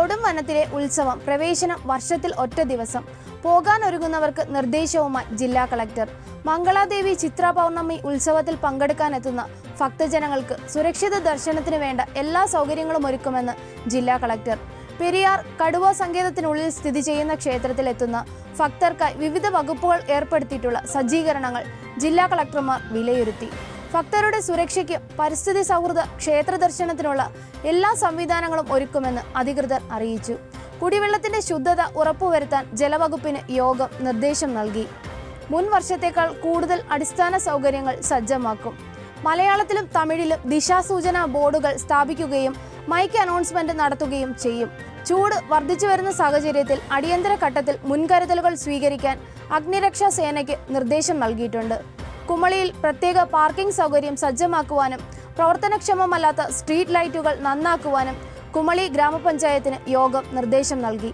കുമരകം വനത്തിലെ ഉത്സവം പ്രവേശനം വർഷത്തിൽ ഒറ്റ ദിവസം. പോകാൻ ഒരുങ്ങുന്നവർക്ക് നിർദ്ദേശവുമായി ജില്ലാ കളക്ടർ. മംഗളാദേവി ചിത്ര പൗർണമി ഉത്സവത്തിൽ പങ്കെടുക്കാനെത്തുന്ന ഭക്തജനങ്ങൾക്ക് സുരക്ഷിത ദർശനത്തിന് വേണ്ട എല്ലാ സൗകര്യങ്ങളും ഒരുക്കുമെന്ന് ജില്ലാ കളക്ടർ. പെരിയാർ കടുവ സങ്കേതത്തിനുള്ളിൽ സ്ഥിതി ചെയ്യുന്ന ക്ഷേത്രത്തിലെത്തുന്ന ഭക്തർക്കായി വിവിധ വകുപ്പുകൾ ഏർപ്പെടുത്തിയിട്ടുള്ള സജ്ജീകരണങ്ങൾ ജില്ലാ കളക്ടർമാർ വിലയിരുത്തി. ഭക്തരുടെ സുരക്ഷയ്ക്ക് പരിസ്ഥിതി സൗഹൃദ ക്ഷേത്ര ദർശനത്തിനുള്ള എല്ലാ സംവിധാനങ്ങളും ഒരുക്കുമെന്ന് അധികൃതർ അറിയിച്ചു. കുടിവെള്ളത്തിന്റെ ശുദ്ധത ഉറപ്പുവരുത്താൻ ജലവകുപ്പിന് യോഗം നിർദ്ദേശം നൽകി. മുൻ വർഷത്തേക്കാൾ കൂടുതൽ അടിസ്ഥാന സൗകര്യങ്ങൾ സജ്ജമാക്കും. മലയാളത്തിലും തമിഴിലും ദിശാസൂചന ബോർഡുകൾ സ്ഥാപിക്കുകയും മൈക്ക് അനൗൺസ്മെന്റ് നടത്തുകയും ചെയ്യും. ചൂട് വർദ്ധിച്ചു വരുന്ന സാഹചര്യത്തിൽ അടിയന്തര ഘട്ടത്തിൽ മുൻകരുതലുകൾ സ്വീകരിക്കാൻ അഗ്നിരക്ഷാ സേനയ്ക്ക് നിർദ്ദേശം നൽകിയിട്ടുണ്ട്. കുമളിയിൽ പ്രത്യേക പാർക്കിംഗ് സൗകര്യം സജ്ജമാക്കുവാനും പ്രവർത്തനക്ഷമമല്ലാത്ത സ്ട്രീറ്റ് ലൈറ്റുകൾ നന്നാക്കുവാനും കുമളി ഗ്രാമപഞ്ചായത്തിന് യോഗം നിർദ്ദേശം നൽകി.